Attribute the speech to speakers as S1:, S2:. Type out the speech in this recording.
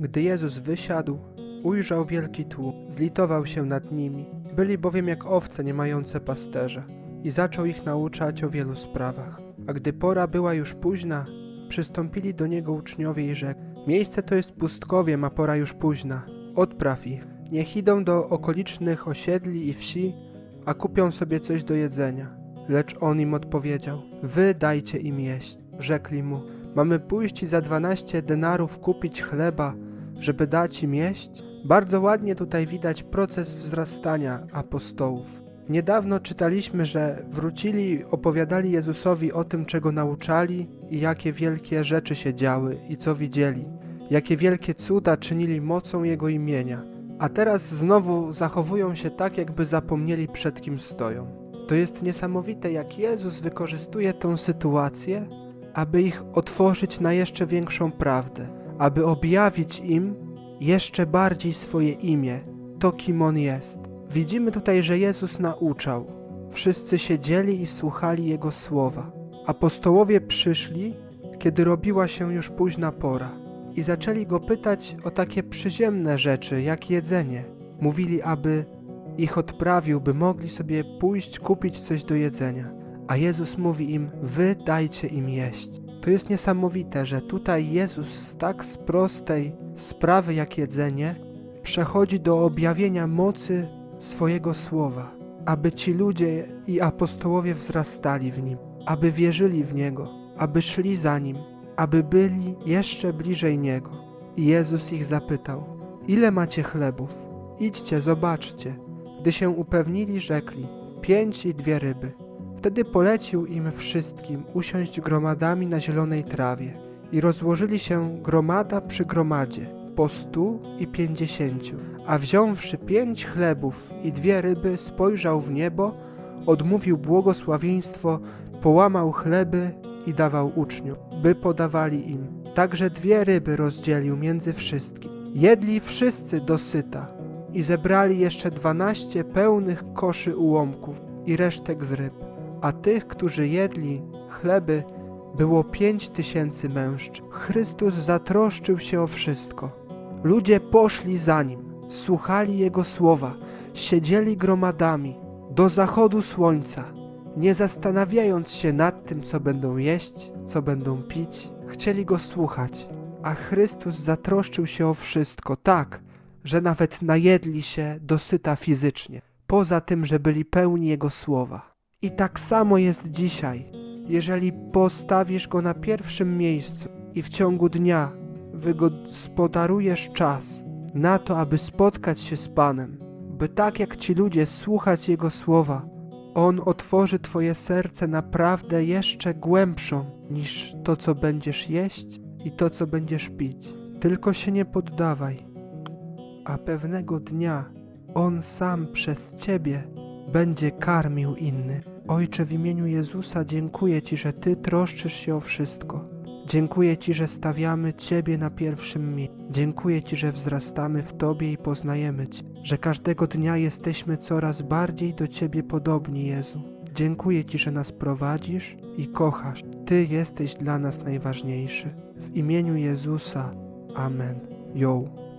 S1: Gdy Jezus wysiadł, ujrzał wielki tłum, zlitował się nad nimi. Byli bowiem jak owce nie mające pasterza i zaczął ich nauczać o wielu sprawach. A gdy pora była już późna, przystąpili do niego uczniowie i rzekli: Miejsce to jest pustkowiem, a pora już późna. Odpraw ich. Niech idą do okolicznych osiedli i wsi, a kupią sobie coś do jedzenia. Lecz on im odpowiedział: Wy dajcie im jeść. Rzekli mu: Mamy pójść i za dwanaście denarów kupić chleba, żeby dać im jeść? Bardzo ładnie tutaj widać proces wzrastania apostołów. Niedawno czytaliśmy, że wrócili opowiadali Jezusowi o tym, czego nauczali i jakie wielkie rzeczy się działy i co widzieli, jakie wielkie cuda czynili mocą Jego imienia. A teraz znowu zachowują się tak, jakby zapomnieli przed kim stoją. To jest niesamowite, jak Jezus wykorzystuje tą sytuację, aby ich otworzyć na jeszcze większą prawdę, aby objawić im jeszcze bardziej swoje imię, to kim On jest. Widzimy tutaj, że Jezus nauczał. Wszyscy siedzieli i słuchali Jego słowa. Apostołowie przyszli, kiedy robiła się już późna pora i zaczęli Go pytać o takie przyziemne rzeczy, jak jedzenie. Mówili, aby ich odprawił, by mogli sobie pójść kupić coś do jedzenia. A Jezus mówi im: Wy dajcie im jeść. To jest niesamowite, że tutaj Jezus z tak z prostej sprawy jak jedzenie przechodzi do objawienia mocy swojego słowa, aby ci ludzie i apostołowie wzrastali w nim, aby wierzyli w niego, aby szli za nim, aby byli jeszcze bliżej niego. I Jezus ich zapytał: Ile macie chlebów? Idźcie, zobaczcie. Gdy się upewnili, rzekli: Pięć i dwie ryby. Wtedy polecił im wszystkim usiąść gromadami na zielonej trawie i rozłożyli się gromada przy gromadzie, po stu i pięćdziesięciu. A wziąwszy pięć chlebów i dwie ryby, spojrzał w niebo, odmówił błogosławieństwo, połamał chleby i dawał uczniom, by podawali im. Także dwie ryby rozdzielił między wszystkim. Jedli wszyscy dosyta i zebrali jeszcze dwanaście pełnych koszy ułomków i resztek z ryb a tych, którzy jedli chleby, było pięć tysięcy mężczyzn. Chrystus zatroszczył się o wszystko. Ludzie poszli za nim, słuchali Jego słowa, siedzieli gromadami do zachodu słońca, nie zastanawiając się nad tym, co będą jeść, co będą pić. Chcieli Go słuchać, a Chrystus zatroszczył się o wszystko tak, że nawet najedli się dosyta fizycznie, poza tym, że byli pełni Jego słowa. I tak samo jest dzisiaj. Jeżeli postawisz go na pierwszym miejscu i w ciągu dnia wygospodarujesz czas na to, aby spotkać się z Panem, by tak jak ci ludzie słuchać Jego słowa, On otworzy Twoje serce naprawdę jeszcze głębszą niż to, co będziesz jeść i to, co będziesz pić. Tylko się nie poddawaj, a pewnego dnia On sam przez Ciebie będzie karmił innych. Ojcze, w imieniu Jezusa dziękuję Ci, że Ty troszczysz się o wszystko. Dziękuję Ci, że stawiamy Ciebie na pierwszym miejscu. Dziękuję Ci, że wzrastamy w Tobie i poznajemy Cię, że każdego dnia jesteśmy coraz bardziej do Ciebie podobni, Jezu. Dziękuję Ci, że nas prowadzisz i kochasz. Ty jesteś dla nas najważniejszy. W imieniu Jezusa. Amen. Yo.